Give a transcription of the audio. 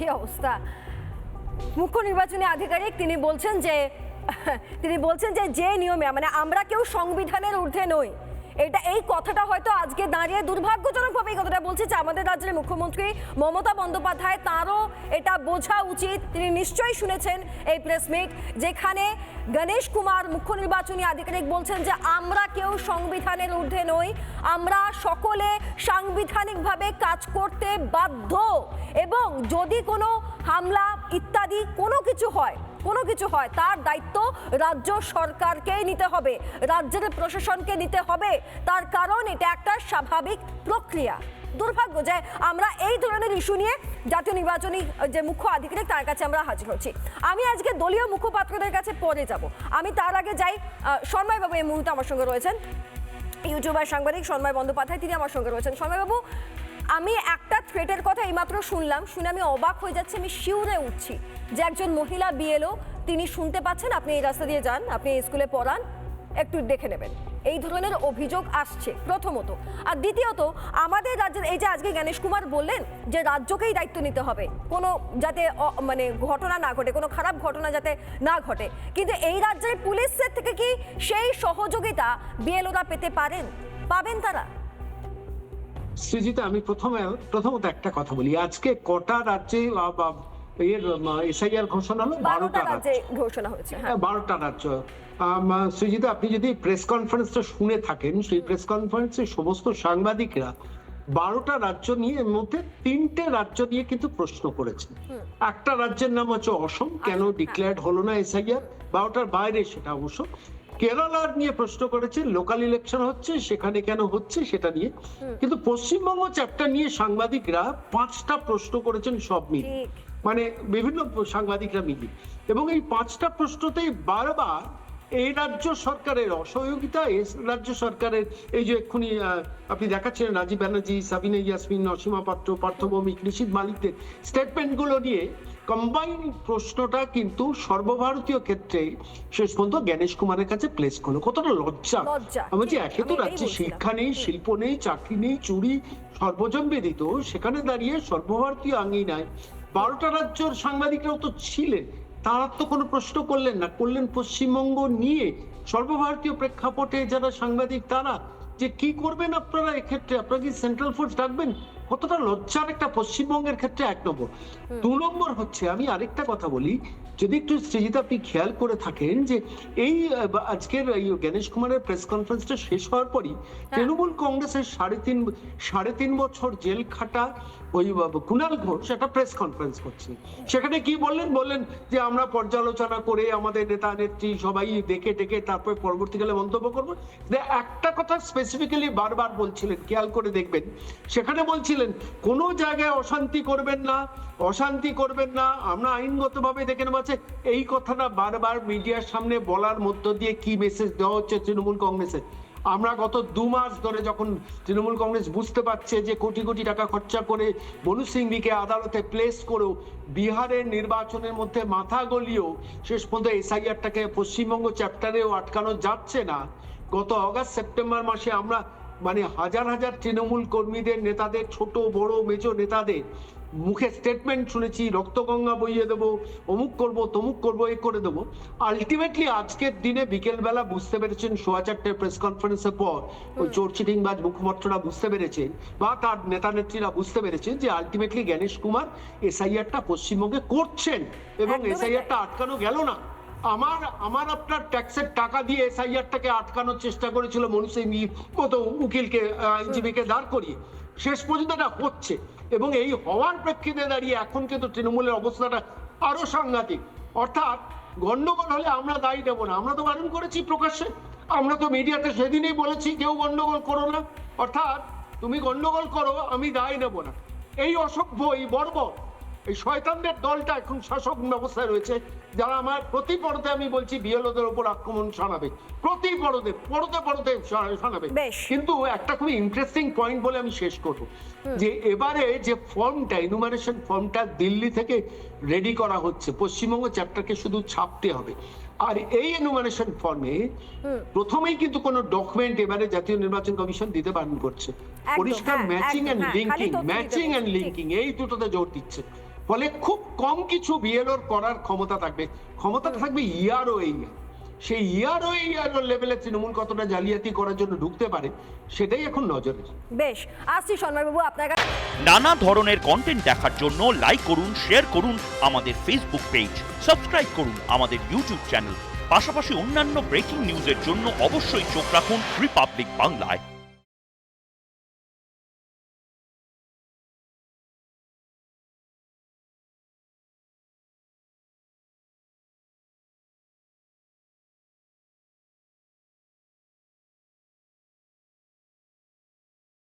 কি অবস্থা? মুখ্য নির্বাচনী আধিকারিক তিনি বলছেন যে, তিনি বলছেন যে যে নিয়মে মানে আমরা কেউ সংবিধানের ঊর্ধ্বে নই এটা এই কথাটা হয়তো আজকে দাঁড়িয়ে দুর্ভাগ্যজনকভাবে এই কথাটা বলছে যে আমাদের রাজ্যের মুখ্যমন্ত্রী মমতা বন্দ্যোপাধ্যায়। তারও এটা বোঝা উচিত। তিনি নিশ্চয়ই শুনেছেন এই প্রেস মিট যেখানে গণেশ কুমার মুখ্য নির্বাচনী আধিকারিক বলছেন যে আমরা কেউ সংবিধানের ঊর্ধ্বে নই, আমরা সকলে সাংবিধানিকভাবে কাজ করতে বাধ্য। এবং যদি কোনো হামলা ইত্যাদি কোনো কিছু হয়, কোনো কিছু হয়, তার দায়িত্ব রাজ্য সরকারকেই নিতে হবে, রাজ্যের প্রশাসনকে নিতে হবে, তার কারণ এটা একটা স্বাভাবিক প্রক্রিয়া। দুর্ভাগ্য যে আমরা এই ধরনের ইস্যু নিয়ে জাতীয় নির্বাচনী যে মুখ্য আধিকারিক তার কাছে আমরা হাজির হচ্ছি। আমি আজকে দলীয় মুখপাত্রদের কাছে পরে যাব। আমি তার আগে যাই সন্ময়বাবু এই মুহূর্তে আমার সঙ্গে রয়েছেন। ইউটিউবার সাংবাদিক সন্ময় বন্দ্যোপাধ্যায়, তিনি আমার সঙ্গে রয়েছেন। সন্ময়বাবু, আমি একটা থ্রেটের কথা এইমাত্র শুনলাম। শুনে আমি অবাক হয়ে যাচ্ছি, আমি শিউরে উঠছি। যে একজন মহিলা বিএলও, তিনি শুনতে পাচ্ছেন, আপনি এই রাস্তা দিয়ে যান, আপনি স্কুলে পড়ান, একটু দেখে নেবেন। এই ধরনের অভিযোগ আসছে, প্রথমত। আর দ্বিতীয়ত, আমাদের রাজ্যের, এই যে আজকে গণেশ কুমার বললেন যে রাজ্যকেই দায়িত্ব নিতে হবে, কোনো যাতে মানে ঘটনা না ঘটে, কোনো খারাপ ঘটনা যাতে না ঘটে। কিন্তু এই রাজ্যের পুলিশের থেকে কি সেই সহযোগিতা বিএলওরা পেতে পারেন? পাবেন তারা? সৃজিতা আমি প্রথমে প্রথমত একটা কথা বলি। আজকে কটা রাজ্যে এর এসআইআর ঘোষণা হলো? বারোটা বারোটা রাজ্যে। ঘোষণা হয়েছে হ্যাঁ। বারোটা রাজ্য। আম, আপনি যদি প্রেস কনফারেন্সটা শুনে থাকেন সেই প্রেস কনফারেন্সে সমস্ত সাংবাদিকরা বারোটা রাজ্য নিয়ে এর মধ্যে তিনটে রাজ্য নিয়ে কিন্তু প্রশ্ন করেছেন। একটা রাজ্যের নাম হচ্ছে অসম। কেন হ্যাঁ। ডিক্লেয়ার্ড হলো না এসআইআর? বারোটার বাইরে সেটা অবশ্য। কেরালার নিয়ে প্রশ্ন করেছে লোকাল ইলেকশন হচ্ছে সেখানে কেন হচ্ছে সেটা নিয়ে। কিন্তু পশ্চিমবঙ্গ চ্যাপ্টার নিয়ে সাংবাদিকরা পাঁচটা প্রশ্ন করেছেন সব মিলিয়ে। মানে বিভিন্ন সাংবাদিকরা মিলি এবং এই পাঁচটা প্রশ্নতেই বারবার এই রাজ্য সরকারের অসহযোগিতা এই রাজ্য সরকারের এই যে এক্ষুনি আপনি দেখাচ্ছেন রাজীব ব্যানার্জি সাবিনা ইয়াসমিন অসীমা পাত্র পার্থভৌমিক নিশীত মালিকদের স্টেটমেন্টগুলো নিয়ে কম্বাইন প্রশ্নটা কিন্তু সর্বভারতীয় ক্ষেত্রে শেষ পর্যন্ত জ্ঞানেশ কুমারের কাছে প্লেস করল। কতটা লজ্জা। লজ্জা, আমি বলছি একে তো রাজ্যে শিক্ষা নেই শিল্প নেই চাকরি নেই চুরি সর্বজন বেদিত সেখানে দাঁড়িয়ে সর্বভারতীয় আঙ্গিনায় বারোটা রাজ্যের সাংবাদিকরাও তো ছিলেন। তারা তো কোনো প্রশ্ন করলেন না, করলেন পশ্চিমবঙ্গ নিয়ে। সর্বভারতীয় প্রেক্ষাপটে যারা সাংবাদিক, তারা যে কি করবেন আপনারা এক্ষেত্রে? আপনারা কি সেন্ট্রাল ফোর্স ডাকবেন? কতটা লজ্জার একটা পশ্চিমবঙ্গের ক্ষেত্রে এক নম্বর। দু নম্বর হচ্ছে আমি আরেকটা কথা বলি যদি একটু সৃজিত আপনি খেয়াল করে থাকেন যে এই আজকের এই গণেশ কুমারের প্রেস কনফারেন্সটা শেষ হওয়ার পরই তৃণমূল কংগ্রেসের সাড়ে তিন সাড়ে তিন বছর জেল খাটা ওই কুণাল ঘোষ একটা প্রেস কনফারেন্স করছে। সেখানে কি বললেন? বললেন যে আমরা পর্যালোচনা করে আমাদের নেতা নেত্রী সবাই দেখে টেকে তারপরে পরবর্তীকালে মন্তব্য করব। একটা কথা স্পেসিফিক্যালি বারবার বলছিলেন খেয়াল করে দেখবেন। সেখানে বলছিলেন কোনো জায়গায় অশান্তি করবেন না, অশান্তি করবেন না। আমরা আইনগতভাবে দেখে নেব আছে এই কথাটা বারবার মিডিয়ার সামনে বলার মধ্য দিয়ে কি মেসেজ দেওয়া হচ্ছে তৃণমূল কংগ্রেসের আমরা গত দু মাস ধরে যখন তৃণমূল কংগ্রেস বুঝতে পারছে যে কোটি কোটি টাকা খরচা করে বনু সিংভিকে আদালতে প্লেস করেও বিহারের নির্বাচনের মধ্যে মাথা গলিয়েও শেষ পর্যন্ত এসআইআরটাকে পশ্চিমবঙ্গ চ্যাপ্টারেও আটকানো যাচ্ছে না, গত অগাস্ট, সেপ্টেম্বর মাসে আমরা মানে হাজার হাজার তৃণমূল কর্মীদের নেতাদের ছোট বড় মেজো নেতাদের মুখে স্টেটমেন্ট শুনেছি রক্তগঙ্গা বইয়ে দেবো অমুক করব তমুক করব এ করে দেবো আলটিমেটলি আজকের দিনে বিকেলবেলা বুঝতে পেরেছেন সোয়া চারটে প্রেস কনফারেন্সের পর ওই চোর চিটিংবাজ মুখপাত্ররা বুঝতে পেরেছেন বা তার নেতা নেত্রীরা বুঝতে পেরেছেন যে আলটিমেটলি গণেশ কুমার এসআইআরটা পশ্চিমবঙ্গে করছেন এবং। এসআইআরটা আটকানো গেল না আমার আমার আপনার ট্যাক্সের টাকা দিয়ে এসআইআরটাকে আটকানোর চেষ্টা করেছিল মনুষ্য মতো উকিলকে আইনজীবীকে দাঁড় করিয়ে। শেষ পর্যন্ত এটা হচ্ছে এবং এই হওয়ার প্রেক্ষিতে দাঁড়িয়ে এখন কিন্তু তৃণমূলের অবস্থাটা আরও সাংঘাতিক। অর্থাৎ গন্ডগোল হলে আমরা দায়ী দেবো না। আমরা তো বারণ করেছি প্রকাশ্যে। আমরা তো মিডিয়াতে সেদিনই বলেছি, কেউ গন্ডগোল করো না। অর্থাৎ তুমি গন্ডগোল করো, আমি দায় নেব না। এই অসভ্য, এই বর্বর এই শয়তানদের দলটা এখন শাসক ব্যবস্থায় রয়েছে যারা আমার প্রতি পরতে আমি বলছি বিএলওদের ওপর আক্রমণ শোনাবে। প্রতি পরতে পরতে পরতে শোনাবে। কিন্তু একটা খুবই ইন্টারেস্টিং পয়েন্ট বলে আমি শেষ করব। যে এবারে যে ফর্মটা ইনুমারেশন ফর্মটা দিল্লি থেকে রেডি করা হচ্ছে পশ্চিমবঙ্গ চ্যাপ্টারকে শুধু ছাপতে হবে। আর এই এনুমারেশন ফর্মে প্রথমেই কিন্তু কোনো ডকুমেন্ট এবারে জাতীয় নির্বাচন কমিশন দিতে বারণ করছে। পরিষ্কার matching and linking matching and. Linking এই দুটোতে জোর দিচ্ছে। ফলে খুব কম কিছু বিএলওর করার ক্ষমতা থাকবে। ক্ষমতা থাকবে ইয়ারও এই সেই ইয়ারও ইয়ারও লেভেলে তৃণমূল কতটা জালিয়াতি করার জন্য ঢুকতে পারে সেটাই এখন নজরে বেশ আসছি সন্ময়বাবু আপনার কাছে নানা ধরনের কন্টেন্ট দেখার জন্য লাইক করুন শেয়ার করুন আমাদের ফেসবুক পেজ সাবস্ক্রাইব করুন আমাদের ইউটিউব চ্যানেল পাশাপাশি অন্যান্য ব্রেকিং নিউজের জন্য অবশ্যই চোখ রাখুন রিপাবলিক বাংলায়